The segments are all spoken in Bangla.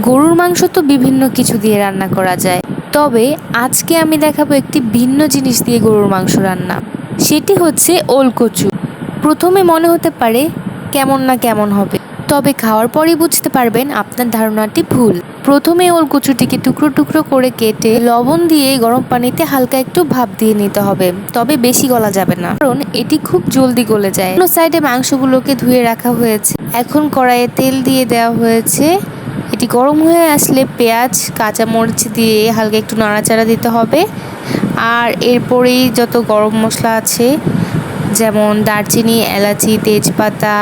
গরুর মাংস তো বিভিন্ন কিছু দিয়ে রান্না করা যায়। তবে আজকে আমি দেখাবো একটি ভিন্ন জিনিস দিয়ে গরুর মাংস রান্না। সেটি হচ্ছে ওলকচু। প্রথমে মনে হতে পারে কেমন না কেমন হবে, তবে খাওয়ার পরেই বুঝতে পারবেন আপনার ধারণাটি ভুল। প্রথমে ওলকচুটিকে টুকরো টুকরো করে কেটে লবণ দিয়ে গরম পানিতে হালকা একটু ভাপ দিয়ে নিতে হবে, তবে বেশি গলা যাবে না। কারণ এটি খুব জলদি গলে যায়। অন্য সাইডে মাংসগুলোকে ধুয়ে রাখা হয়েছে। এখন কড়াইয়ে তেল দিয়ে দেওয়া হয়েছে। এটি গরম হয়ে আসলে পেঁয়াজ, কাঁচামরিচ দিয়ে হালকা একটু নাড়াচাড়া দিতে হবে। আর এরপরেই যত গরম মশলা আছে, যেমন দারচিনি, এলাচি, তেজপাতা,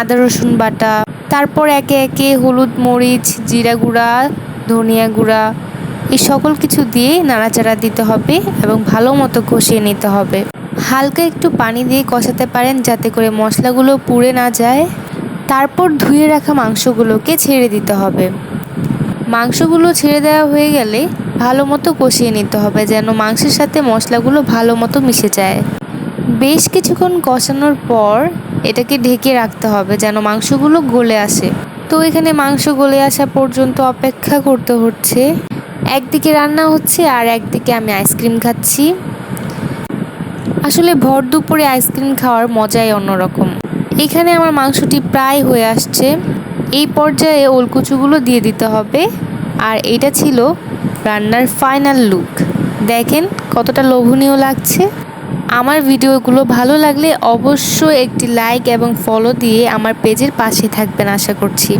আদা, রসুন বাটা, তারপর একে একে হলুদ মরিচ, জিরা গুঁড়া, ধনিয়া গুঁড়া, এই সকল কিছু দিয়ে নাড়াচাড়া দিতে হবে এবং ভালো মতো কষিয়ে নিতে হবে। হালকা একটু পানি দিয়ে কষাতে পারেন যাতে করে মশলাগুলো পুড়ে না যায়। তারপর ধুয়ে রাখা মাংসগুলোকে ছেড়ে দিতে হবে। মাংসগুলো ছেড়ে দেওয়া হয়ে গেলে ভালো মতো কষিয়ে নিতে হবে যেন মাংসের সাথে মশলাগুলো ভালো মতো মিশে যায়। বেশ কিছুক্ষণ কষানোর পর এটাকে ঢেকে রাখতে হবে যেন মাংসগুলো গলে আসে। তো এখানে মাংস গলে আসা পর্যন্ত অপেক্ষা করতে হচ্ছে। একদিকে রান্না হচ্ছে আর একদিকে আমি আইসক্রিম খাচ্ছি। আসলে ভর দুপুরে আইসক্রিম খাওয়ার মজাই অন্যরকম। এখানে আমার মাংসটি প্রায় হয়ে আসছে। এই পর্যায়ে ওলকুচুগুলো দিয়ে দিতে হবে। আর এটা ছিল রান্নার ফাইনাল লুক দেখেন কতটা লোভনীয় লাগছে। আমার ভিডিওগুলো ভালো লাগলে অবশ্যই একটি লাইক এবং ফলো দিয়ে আমার পেজের পাশে থাকবেন আশা করছি।